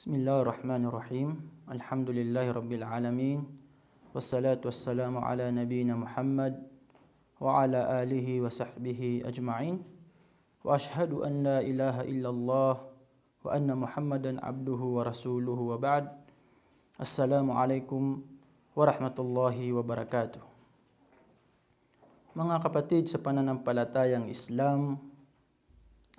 بسم الله الرحمن الرحيم الحمد لله رب العالمين والصلاة والسلام على نبينا محمد وعلى آله وصحبه أجمعين وأشهد أن لا إله إلا الله وأن محمدا عبده ورسوله وبعد السلام عليكم ورحمة الله وبركاته Mga kapatid sa pananampalatayang Islam,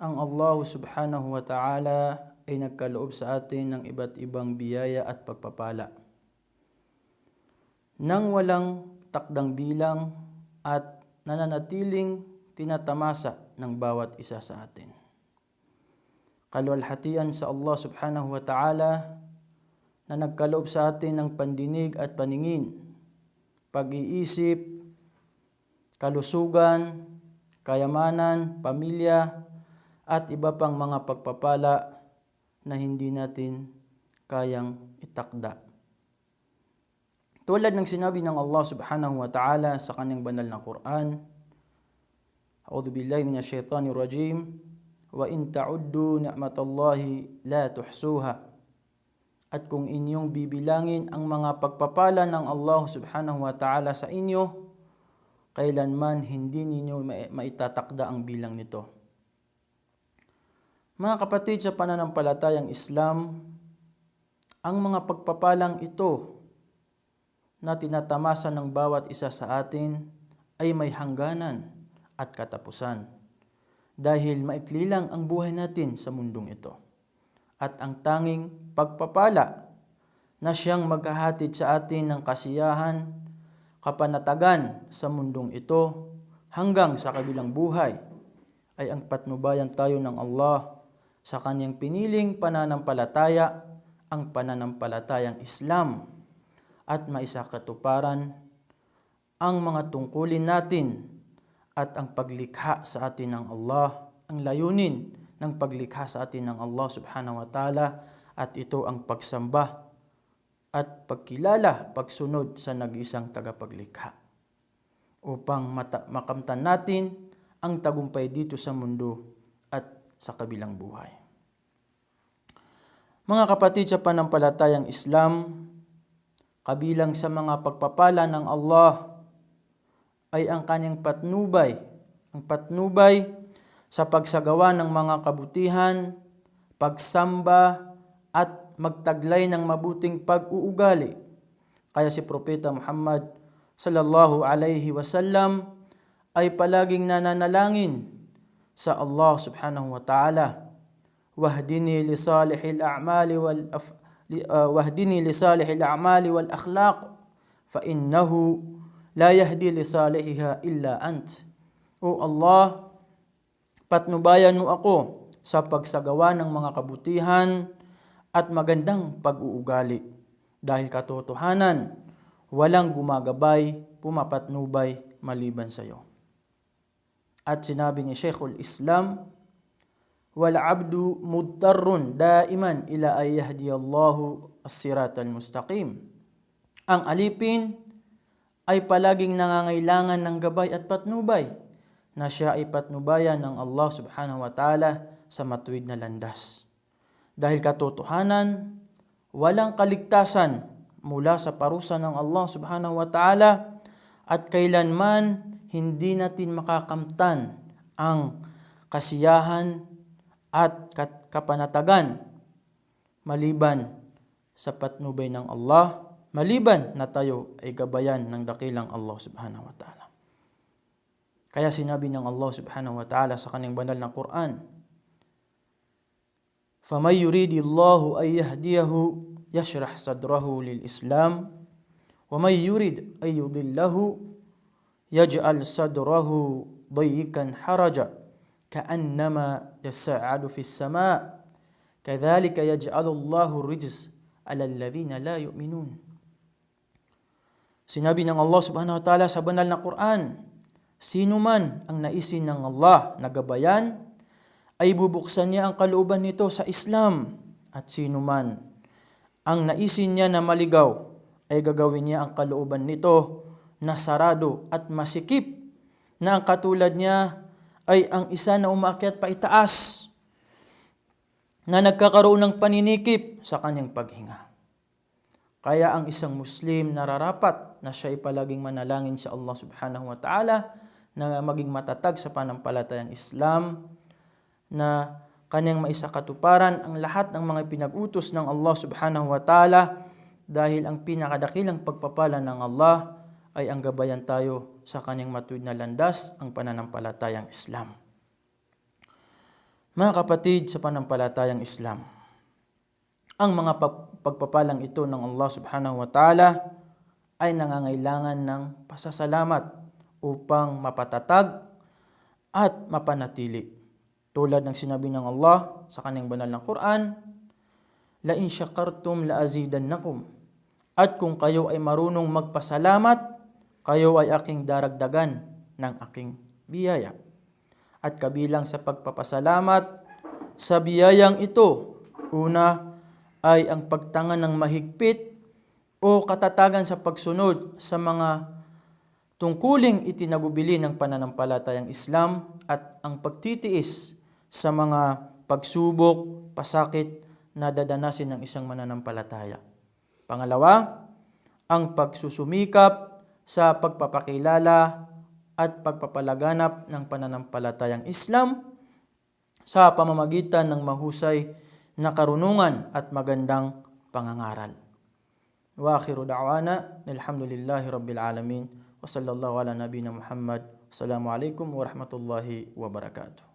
ang Allah subhanahu wa ta'ala ay nagkaloob sa atin ng iba't ibang biyaya at pagpapala. Nang walang takdang bilang at nananatiling tinatamasa ng bawat isa sa atin. Kalualhatian sa Allah subhanahu wa ta'ala na nagkaloob sa atin ng pandinig at paningin, pag-iisip, kalusugan, kayamanan, pamilya, at iba pang mga pagpapala na hindi natin kayang itakda. Tulad ng sinabi ng Allah subhanahu wa ta'ala sa kanyang banal na Quran, A'udhu billahi minash shaitanir rajim, wa in ta'uddu ni'matallahi la tuhsuha. At kung inyong bibilangin ang mga pagpapala ng Allah subhanahu wa ta'ala sa inyo, kailanman hindi ninyo maitatakda ang bilang nito. Mga kapatid sa pananampalatayang Islam, ang mga pagpapalang ito na tinatamasa ng bawat isa sa atin ay may hangganan at katapusan. Dahil maikli lang ang buhay natin sa mundong ito. At ang tanging pagpapala na siyang maghahatid sa atin ng kasiyahan, kapanatagan sa mundong ito hanggang sa kabilang buhay ay ang patnubayan tayo ng Allah sa kanyang piniling pananampalataya, ang pananampalatayang Islam at maisakatuparan ang mga tungkulin natin at ang paglikha sa atin ng Allah, ang layunin ng paglikha sa atin ng Allah subhanahu wa ta'ala at ito ang pagsamba at pagkilala, pagsunod sa nag-isang tagapaglikha upang makamtan natin ang tagumpay dito sa mundo sa kabilang buhay. Mga kapatid sa panampalatayang Islam, kabilang sa mga pagpapala ng Allah ay ang kanyang patnubay, ang patnubay sa pagsagawa ng mga kabutihan, pagsamba at magtaglay ng mabuting pag-uugali. Kaya si Propeta Muhammad sallallahu alaihi wasallam ay palaging nananalangin sa Allah subhanahu wa ta'ala. Wahdini li salihil a'mali wal af, li, uh, wahdini li salihil a'mali wal akhlaq fa innahu la yahdi li salihiha illa ant. O Allah, patnubayan mo ako sa pagsagawa ng mga kabutihan at magandang pag-uugali. Dahil katotohanan, walang gumagabay, pumapatnubay maliban sa iyo. At sinabi ni Sheikhul Islam, wal abdu mudtarrun daiman ila ay yahdiyallahu as-sirat al-mustaqim. Ang alipin ay palaging nangangailangan ng gabay at patnubay na siya ay patnubayan ng Allah subhanahu wa ta'ala sa matuwid na landas. Dahil katotohanan, walang kaligtasan mula sa parusa ng Allah subhanahu wa ta'ala at kailanman hindi natin makakamtan ang kasiyahan at kapanatagan maliban sa patnubay ng Allah, maliban na tayo ay gabayan ng dakilang Allah subhanahu wa ta'ala. Kaya sinabi ng Allah subhanahu wa ta'ala sa kanyang banal na Quran, فَمَنْ يُرِيدِ اللَّهُ أَنْ يَهْدِيَهُ يَشْرَحْ صَدْرَهُ لِلْإِسْلَامِ وَمَنْ يُرِدْ أَنْ يُضِلَّهُ يَجْعَلْ صَدْرَهُ ضَيِّقًا حَرَجًا كأنما يسعد في السماء كذلك يجعل الله الرجز على الذين لا يؤمنون Sinabi ng Allah subhanahu wa ta'ala sa banal na Quran, Sino man ang naisin ng Allah na gabayan, ay bubuksan niya ang kalooban nito sa Islam. At sino man ang naisin niya na maligaw, ay gagawin niya ang kalooban nito na sarado at masikip na ang katulad niya ay ang isa na umakyat pa itaas. na nagkakaroon ng paninikip sa kanyang paghinga. Kaya ang isang Muslim nararapat na siya ay palaging manalangin sa Allah subhanahu wa ta'ala na maging matatag sa panampalatayang Islam na kanyang maisakatuparan ang lahat ng mga pinag-utos ng Allah subhanahu wa ta'ala dahil ang pinakadakilang pagpapala ng Allah ay ang gabayan tayo sa kanyang matuwid na landas, ang pananampalatayang Islam. Mga kapatid sa panampalatayang Islam, ang mga pag- pagpapalang ito ng Allah subhanahu wa ta'ala ay nangangailangan ng pasasalamat upang mapatatag at mapanatili. Tulad ng sinabi ng Allah sa kanyang banal na Quran, La in syakartum la azidannakum. At kung kayo ay marunong magpasalamat, kayo ay aking daragdagan ng aking biyaya. At kabilang sa pagpapasalamat sa biyayang ito, una ay ang pagtangan ng mahigpit o katatagan sa pagsunod sa mga tungkuling itinagubili ng pananampalatayang Islam at ang pagtitiis sa mga pagsubok, pasakit na dadanasin ng isang mananampalataya. Pangalawa, ang pagsusumikap sa pagpapakilala at pagpapalaganap ng pananampalatayang Islam sa pamamagitan ng mahusay na karunungan at magandang pangangaral. Wa akhiru da'wana alhamdulillahi rabbil alamin wa sallallahu ala nabina Muhammad. Assalamu alaikum wa rahmatullahi wa barakatuh.